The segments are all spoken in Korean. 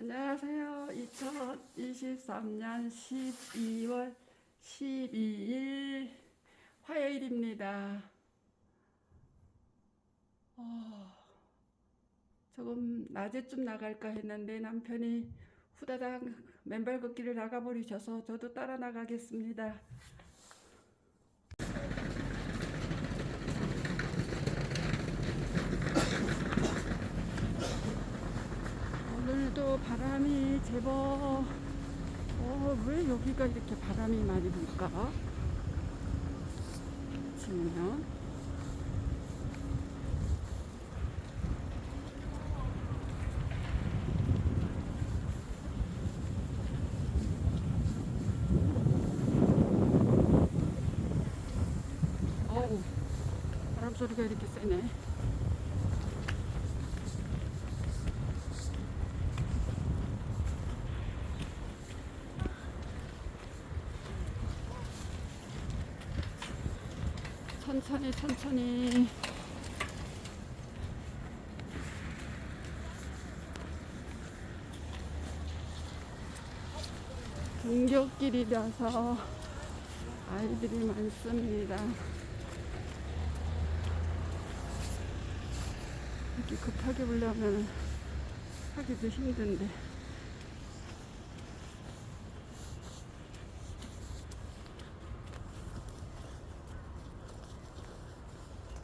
안녕하세요. 2023년 12월 12일 화요일입니다. 어, 조금 낮에쯤 나갈까 했는데 남편이 후다닥 맨발 걷기를 나가버리셔서 저도 따라 나가겠습니다. 오늘도 바람이 제법 어, 왜 여기가 이렇게 바람이 많이 불까? 아침이면 어우 바람 소리가 이렇게 세네. 천천히 천천히 등굣길이라서 아이들이 많습니다. 이렇게 급하게 오려면 하기도 힘든데.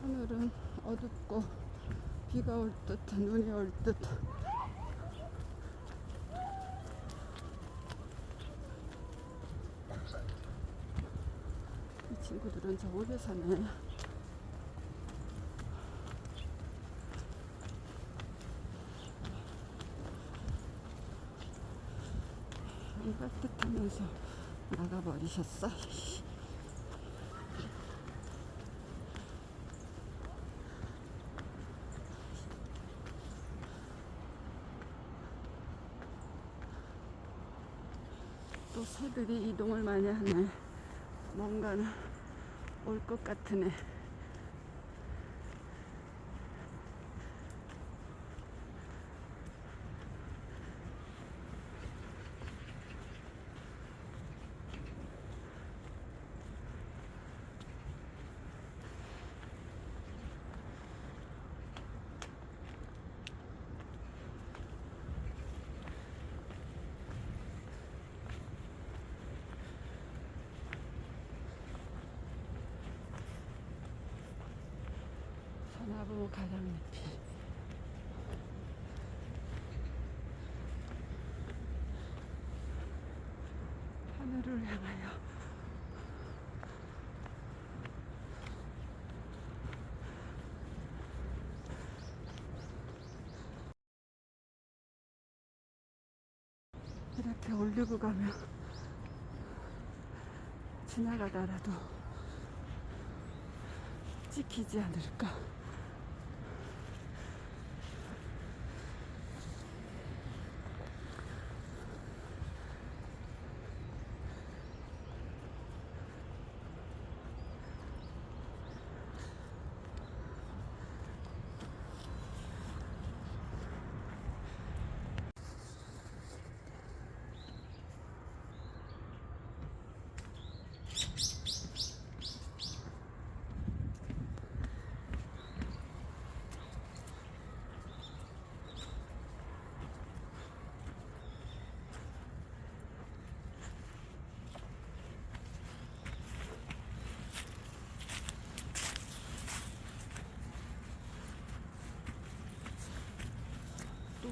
하늘은 어둡고 비가 올 듯, 눈이 올 듯. 이 친구들은 저 오래 사네. 안 따뜻하면서 나가버리셨어. 또 새들이 이동을 많이 하네. 뭔가는 올 것 같으네. 서나무 가장잎이 하늘을 향하여 이렇게 올리고 가면 지나가다라도 찍히지 않을까.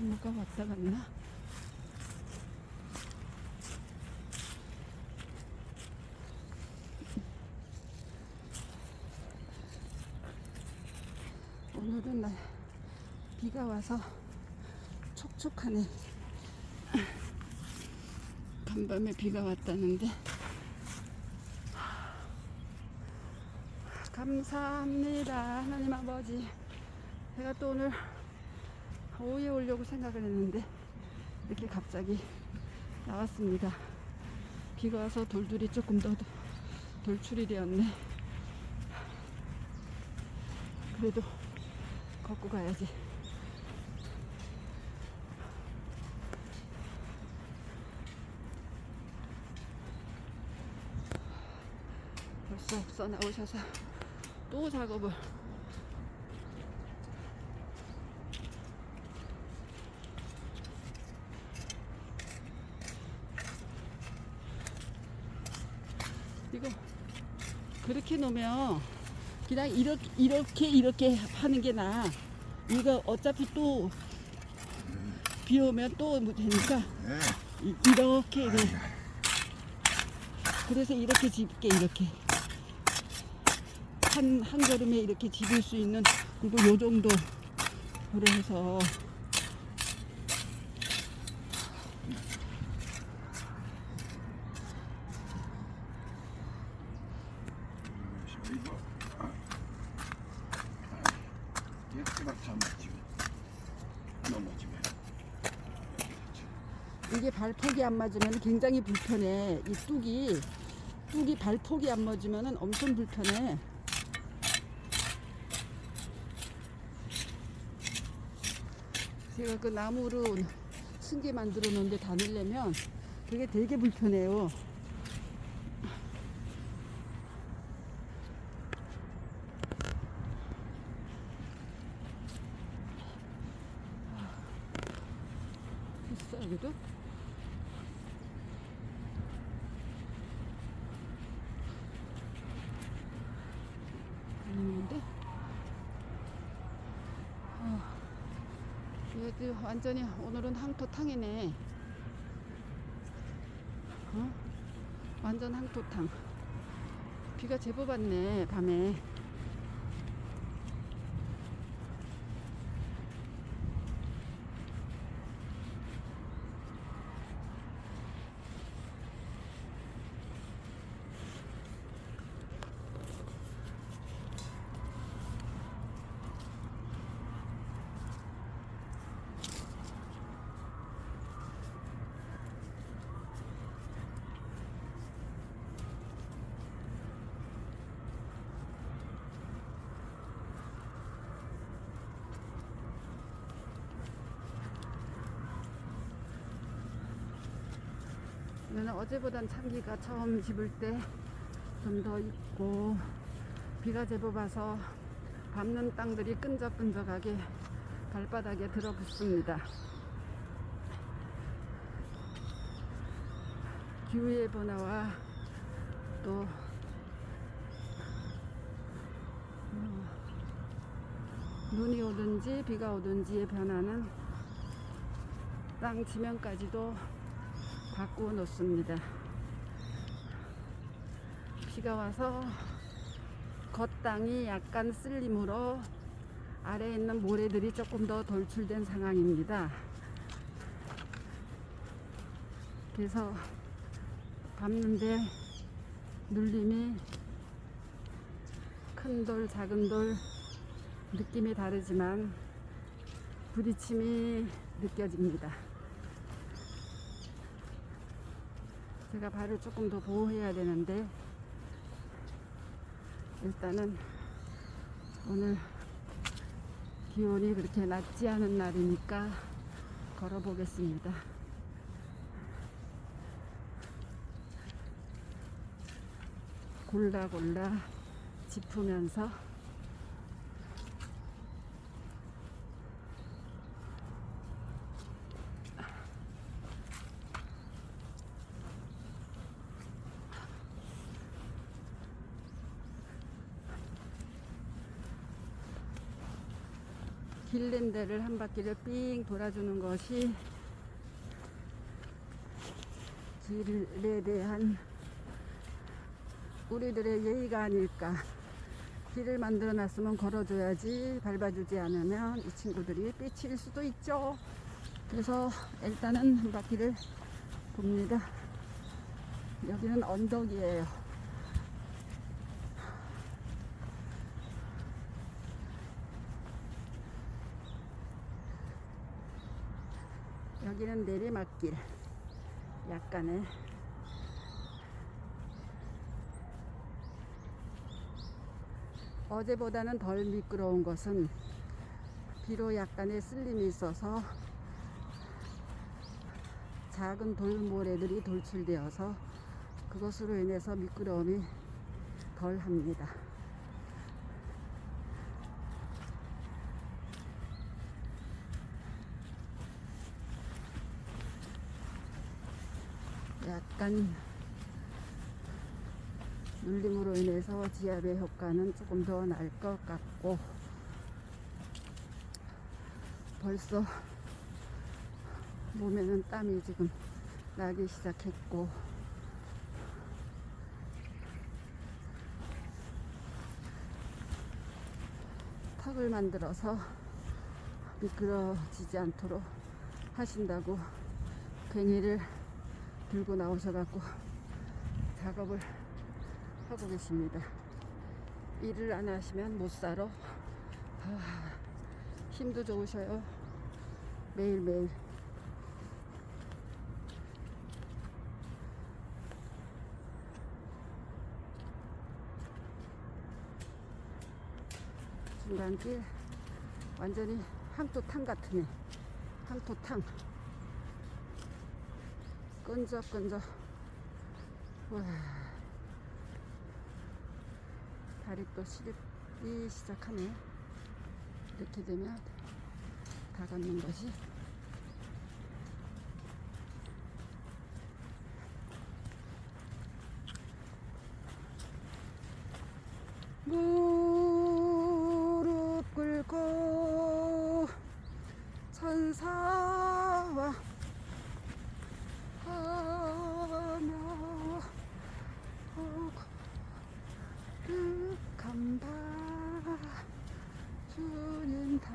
또 뭐가 왔다 갔나? 오늘은 날 비가 와서 촉촉하네. 간밤에 비가 왔다는데 감사합니다 하나님 아버지 제가 또 오늘 오후에 오려고 생각을 했는데 이렇게 갑자기 나왔습니다. 비가 와서 돌들이 조금 더 돌출이 되었네. 그래도 걷고 가야지. 벌써 앞서 나오셔서 또 작업을 놓으면 그냥 이렇게 이렇게 이렇게 하는 게 나아. 이거 어차피 또 비 오면 또 뭐 되니까 네. 이- 이렇게 이렇게. 그래서 이렇게 집게 이렇게 한, 한 걸음에 이렇게 집을 수 있는 그리고 요 정도 그래서 이거 아. 깨끗하게 다 맞지면 넘어지면 이게 발폭이 안 맞으면 굉장히 불편해. 이 뚝이 뚝이 발폭이 안 맞으면 엄청 불편해. 제가 그 나무로 층계 만들어 놓은데 다니려면 그게 되게 불편해요. 있어 여기도? 아닌데? 아, 얘도 완전히 오늘은 항토탕이네. 어? 완전 항토탕. 비가 제법 왔네, 밤에. 오늘은 어제보단 참기가 처음 집을 때 좀 더 있고 비가 제법 와서 밟는 땅들이 끈적끈적하게 발바닥에 들어붙습니다. 기후예보나와 또 어, 눈이 오든지 비가 오든지의 변화는 땅 지면까지도 바꾸어 놓습니다. 비가 와서 겉땅이 약간 쓸림으로 아래에 있는 모래들이 조금 더 돌출된 상황입니다. 그래서 밟는데 눌림이 큰 돌, 작은 돌 느낌이 다르지만 부딪힘이 느껴집니다. 제가 발을 조금 더 보호해야 되는데 일단은 오늘 기온이 그렇게 낮지 않은 날이니까 걸어 보겠습니다. 골라 골라 짚으면서 길랜드를 한 바퀴를 삥 돌아주는 것이 길에 대한 우리들의 예의가 아닐까. 길을 만들어 놨으면 걸어줘야지 밟아주지 않으면 이 친구들이 삐칠 수도 있죠. 그래서 일단은 한 바퀴를 봅니다. 여기는 언덕이에요. 여기는 내리막 길. 약간의 어제보다는 덜 미끄러운 것은 비로 약간의 쓸림이 있어서 작은 돌모래들이 돌출되어서 그것으로 인해서 미끄러움이 덜 합니다. 약간 눌림으로 인해서 지압의 효과는 조금 더 날 것 같고 벌써 몸에는 땀이 지금 나기 시작했고 턱을 만들어서 미끄러지지 않도록 하신다고 괭이를 들고 나오셔갖고 작업을 하고 계십니다. 일을 안 하시면 못 살아. 아, 힘도 좋으셔요. 매일매일. 중간길 완전히 항토탕 같으네. 항토탕. 끈적끈적. 와. 다리 또 시렵기 시작하네. 이렇게 되면 다 걷는 것이 무릎 꿇고 천사와 하며 거룩한 바 주님 다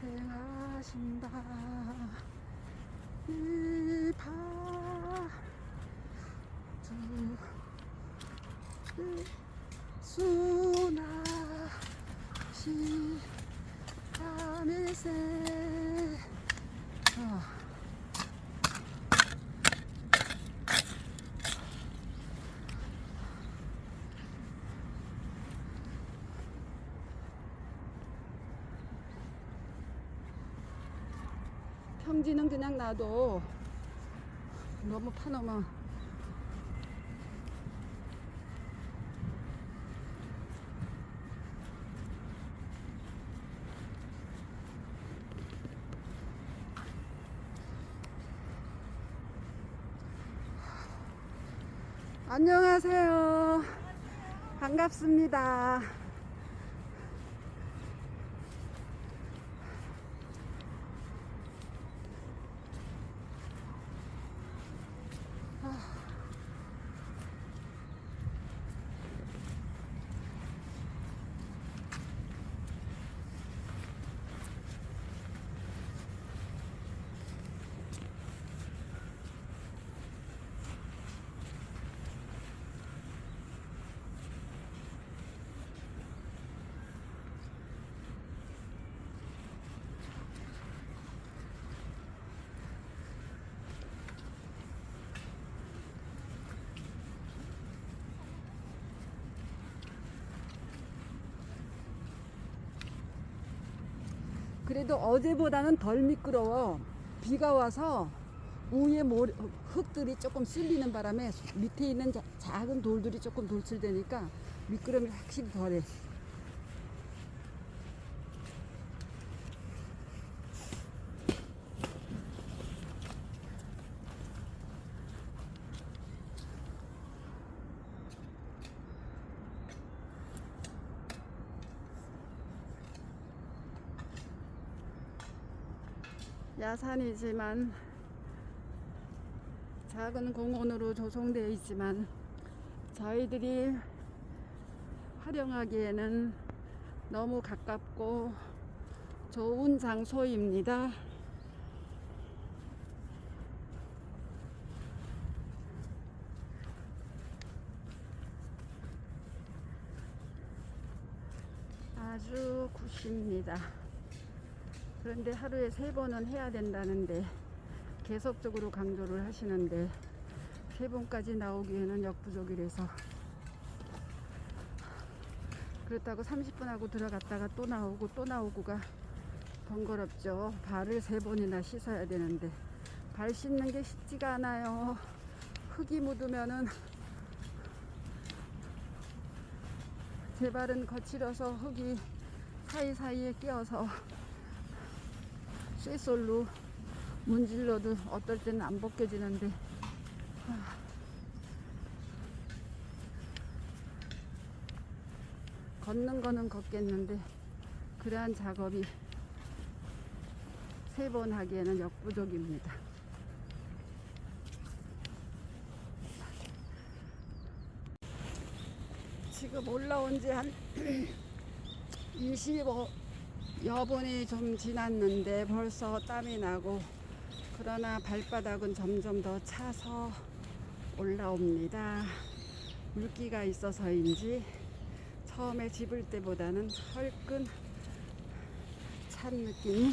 생하신다. 이바 주 수나 시 아밀세 어. 평지는 그냥 놔도 너무 파놓으면 안녕하세요. 반갑습니다. 그래도 어제보다는 덜 미끄러워. 비가 와서 위에 모래, 흙들이 조금 쓸리는 바람에 밑에 있는 자- 작은 돌들이 조금 돌출되니까 미끄럼이 확실히 덜해. 야산이지만 작은 공원으로 조성되어 있지만 저희들이 활용하기에는 너무 가깝고 좋은 장소입니다. 아주 굿입니다. 그런데 하루에 세 번은 해야 된다는데 계속적으로 강조를 하시는데 세 번까지 나오기에는 역부족이라서 그렇다고 30분 하고 들어갔다가 또 나오고 또 나오고가 번거롭죠. 발을 세 번이나 씻어야 되는데 발 씻는 게 쉽지가 않아요. 흙이 묻으면은 제 발은 거칠어서 흙이 사이사이에 끼어서 쇠솔로 문질러도 어떨 때는 안 벗겨지는데 아. 걷는 거는 걷겠는데 그러한 작업이 세 번 하기에는 역부족입니다. 지금 올라온 지 한 25, 여분이 좀 지났는데 벌써 땀이 나고 그러나 발바닥은 점점 더 차서 올라옵니다. 물기가 있어서인지 처음에 집을 때보다는 헐끈 찬 느낌이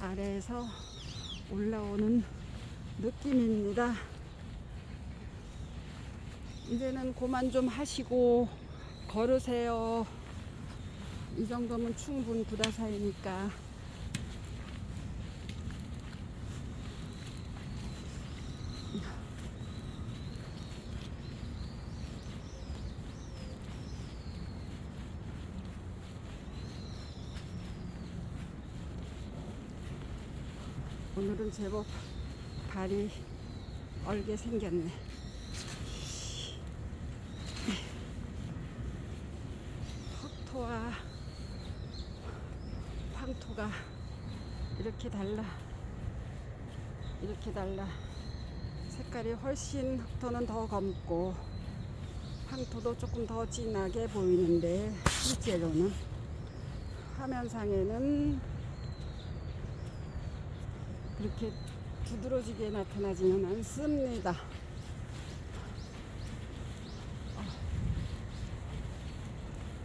아래에서 올라오는 느낌입니다. 이제는 그만 좀 하시고 걸으세요. 이 정도면 충분 구다사이니까. 오늘은 제법 발이 얼게 생겼네. 흑토와 황토가 이렇게 달라. 이렇게 달라. 색깔이 훨씬 흑토는 더 검고 황토도 조금 더 진하게 보이는데 실제로는 화면상에는 그렇게 두드러지게 나타나지는 않습니다.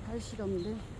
발 시렵네.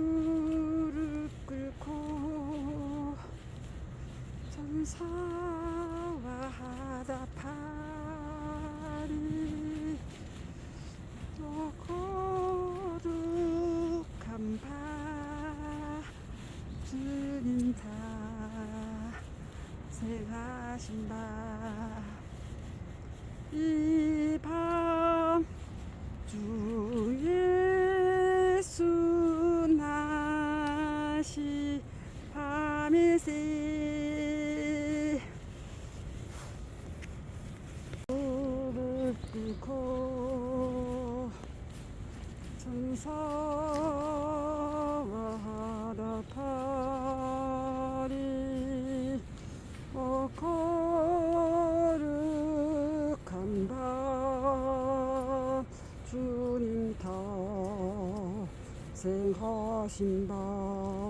무릎 꿇고 전사와 하다 파리 또 거룩한 바 주님 다 생하신 바 사와 하다 파리 어 거룩한 밤 주님 다 생하신 밤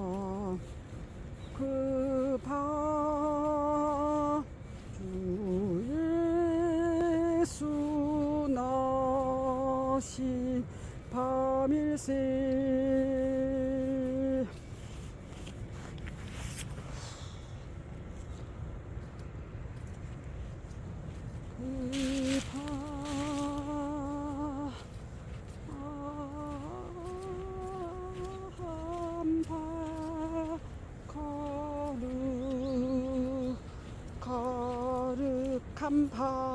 거룩한 바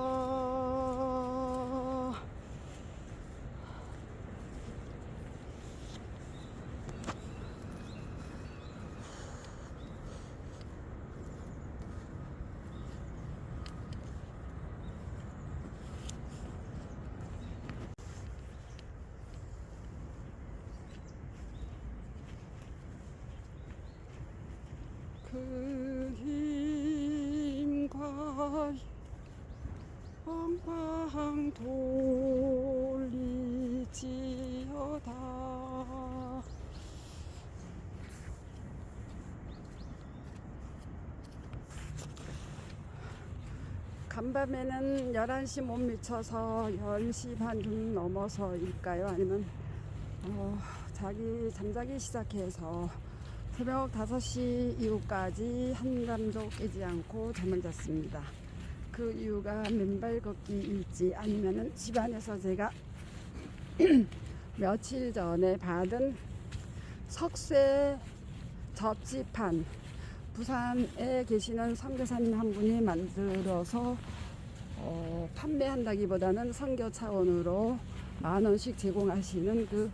그 힘과 왕왕 돌리지어다 간밤에는 11시 못 미쳐서 10시 반 좀 넘어서일까요? 아니면 어, 자기 잠자기 시작해서 새벽 5시 이후까지 한잠도 깨지 않고 잠을 잤습니다. 그 이유가 맨발 걷기일지 아니면은 집안에서 제가 며칠 전에 받은 석쇠 접지판 부산에 계시는 선교사님 한 분이 만들어서 어, 판매한다기보다는 선교 차원으로 만 원씩 제공하시는 그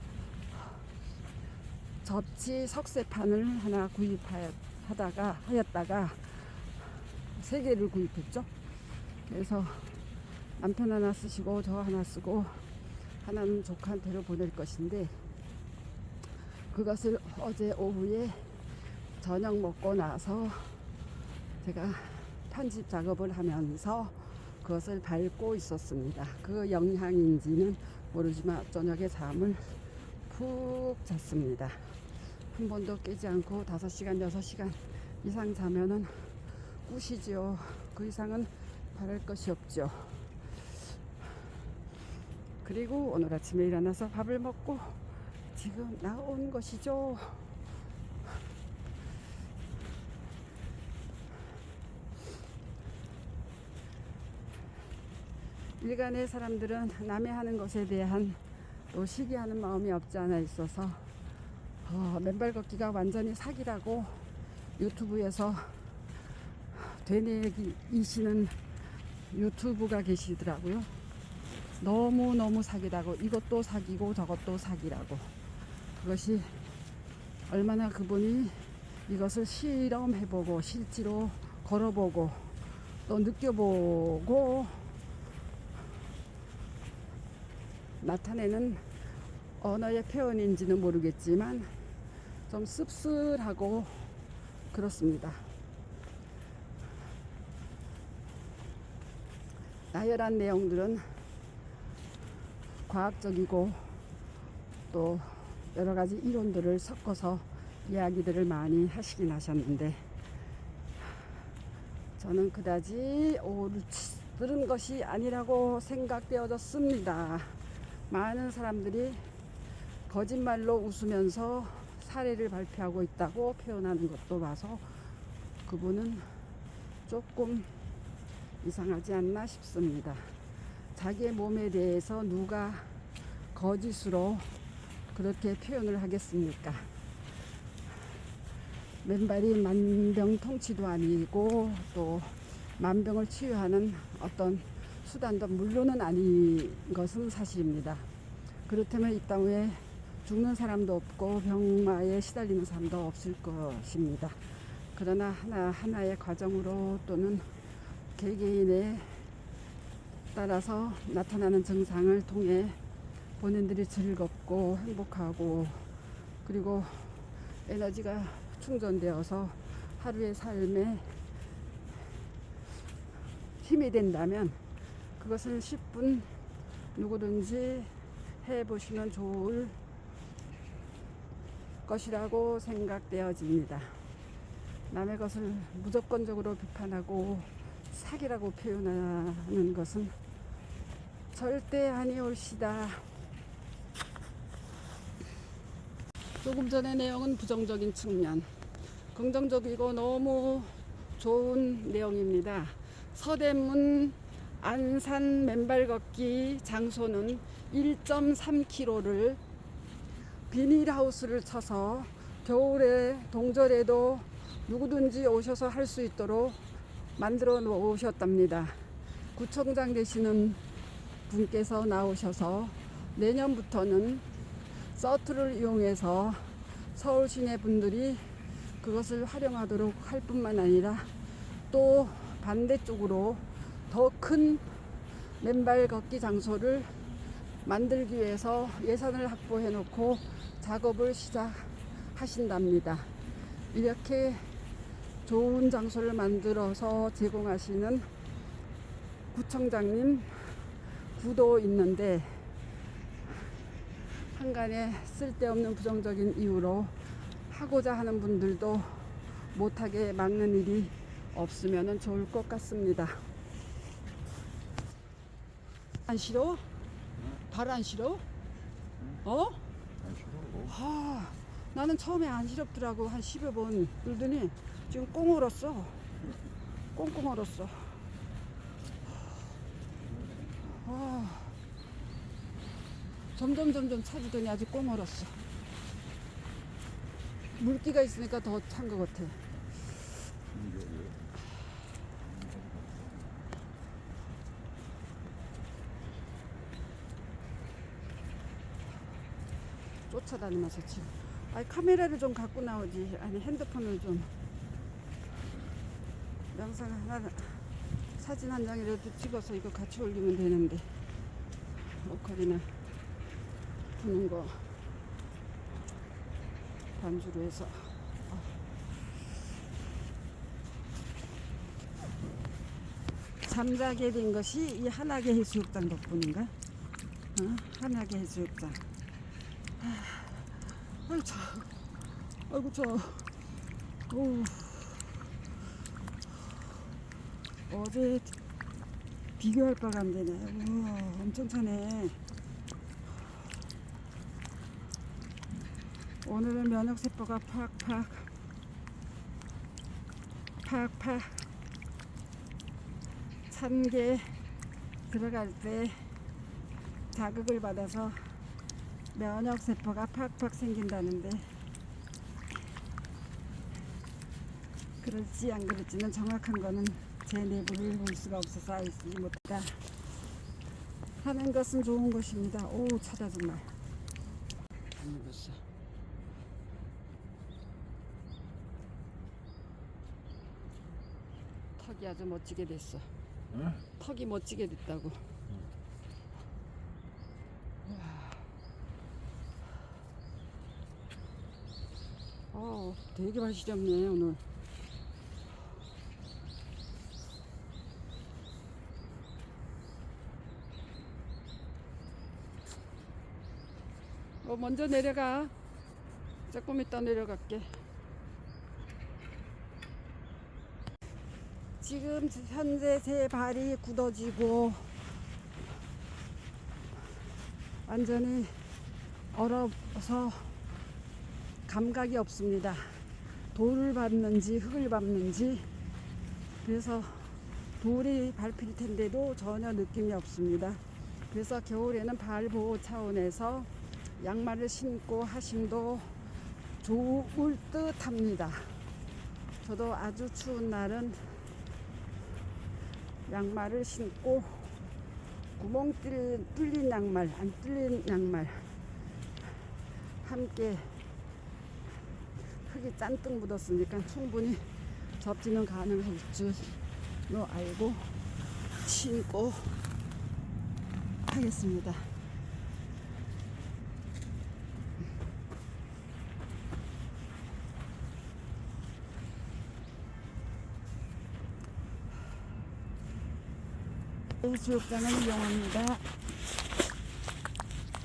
접지 석쇠판을 하나 구입하다가 하였다가 세 개를 구입했죠. 그래서 남편 하나 쓰시고 저 하나 쓰고 하나는 조카한테로 보낼 것인데 그것을 어제 오후에 저녁 먹고 나서 제가 편집 작업을 하면서 그것을 밟고 있었습니다. 그 영향인지는 모르지만 저녁에 잠을 푹 잤습니다. 한 번도 깨지 않고 5시간, 6시간 이상 자면은 굿이죠. 그 이상은 바랄 것이 없죠. 그리고 오늘 아침에 일어나서 밥을 먹고 지금 나온 것이죠. 일간의 사람들은 남의 하는 것에 대한 또 시기하는 마음이 없지 않아 있어서 어, 맨발 걷기가 완전히 사기라고 유튜브에서 되뇌기이시는 유튜브가 계시더라고요. 너무너무 사기라고 이것도 사기고 저것도 사기라고 그것이 얼마나 그분이 이것을 실험해보고 실제로 걸어보고 또 느껴보고 나타내는 언어의 표현인지는 모르겠지만 좀 씁쓸하고 그렇습니다. 나열한 내용들은 과학적이고 또 여러 가지 이론들을 섞어서 이야기들을 많이 하시긴 하셨는데 저는 그다지 옳지 들은 것이 아니라고 생각되어졌습니다. 많은 사람들이 거짓말로 웃으면서 사례를 발표하고 있다고 표현하는 것도 봐서 그분은 조금 이상하지 않나 싶습니다. 자기의 몸에 대해서 누가 거짓으로 그렇게 표현을 하겠습니까? 맨발이 만병통치도 아니고 또 만병을 치유하는 어떤 수단도 물론은 아닌 것은 사실입니다. 그렇다면 이 땅에 죽는 사람도 없고 병마에 시달리는 사람도 없을 것입니다. 그러나 하나 하나의 과정으로 또는 개개인의 따라서 나타나는 증상을 통해 본인들이 즐겁고 행복하고 그리고 에너지가 충전되어서 하루의 삶에 힘이 된다면 그것은 10분 누구든지 해보시면 좋을 것이라고 생각되어집니다. 남의 것을 무조건적으로 비판하고 사기라고 표현하는 것은 절대 아니올시다. 조금 전의 내용은 부정적인 측면, 긍정적이고 너무 좋은 내용입니다. 서대문 안산 맨발 걷기 장소는 1.3km를 비닐하우스를 쳐서 겨울에 동절에도 누구든지 오셔서 할 수 있도록 만들어 놓으셨답니다. 구청장 되시는 분께서 나오셔서 내년부터는 서트를 이용해서 서울 시내 분들이 그것을 활용하도록 할 뿐만 아니라 또 반대쪽으로 더 큰 맨발 걷기 장소를 만들기 위해서 예산을 확보해 놓고 작업을 시작하신답니다. 이렇게 좋은 장소를 만들어서 제공하시는 구청장님 구도 있는데 한간에 쓸데없는 부정적인 이유로 하고자 하는 분들도 못하게 막는 일이 없으면 좋을 것 같습니다. 안 싫어? 발안 싫어? 어? 안 싫어. 아, 나는 처음에 안 시렵더라고 한 10여 번 그러더니 지금 꽁 얼었어. 꽁꽁 얼었어. 아, 점점 점점 차지더니 아주 꽁 얼었어. 물기가 있으니까 더 찬 것 같아. 쫓아다니면서 지금. 아니 카메라를 좀 갖고 나오지. 아니 핸드폰을 좀 영상 하나 사진 한 장이라도 찍어서 이거 같이 올리면 되는데. 로컬이나 부는 거 반주로 해서. 잠자게 된 것이 이 한악의 해수욕장 덕분인가? 어? 한악의 해수욕장. 아이고 차 아이고 차어우 어제 비교할 바가 안 되네. 우와 엄청 차네. 오늘은 면역세포가 팍팍 팍팍 찬 게 들어갈 때 자극을 받아서 면역 세포가 팍팍 생긴다는데 그럴지 안 그럴지는 정확한 거는 제 내부를 볼 수가 없어서 알지 못하다 하는 것은 좋은 것입니다. 오 차다 정말 안 익었어. 턱이 아주 멋지게 됐어. 응? 턱이 멋지게 됐다고. 어, 되게 맛있었네 오늘. 먼저 내려가. 조금 이따 내려갈게. 지금 현재 제 발이 굳어지고 완전히 얼어서 감각이 없습니다. 돌을 밟는지 흙을 밟는지 그래서 돌이 밟힐 텐데도 전혀 느낌이 없습니다. 그래서 겨울에는 발 보호 차원에서 양말을 신고 하심도 좋을 듯 합니다. 저도 아주 추운 날은 양말을 신고 구멍 뚫린, 양말, 안 뚫린 양말 함께 흙이 잔뜩 묻었으니까 충분히 접지는 가능할 줄로 알고 신고 하겠습니다. 해수욕장을 이용합니다.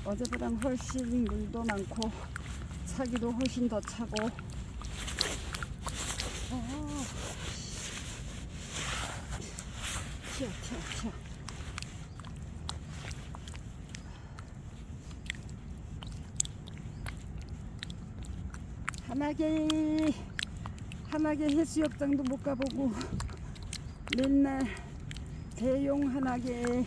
어제보다 훨씬 물도 많고 차기도 훨씬 더 차고 어. 튀어 튀어 튀어 한하게 한하게 해수욕장도 못 가보고 맨날 대용 한하게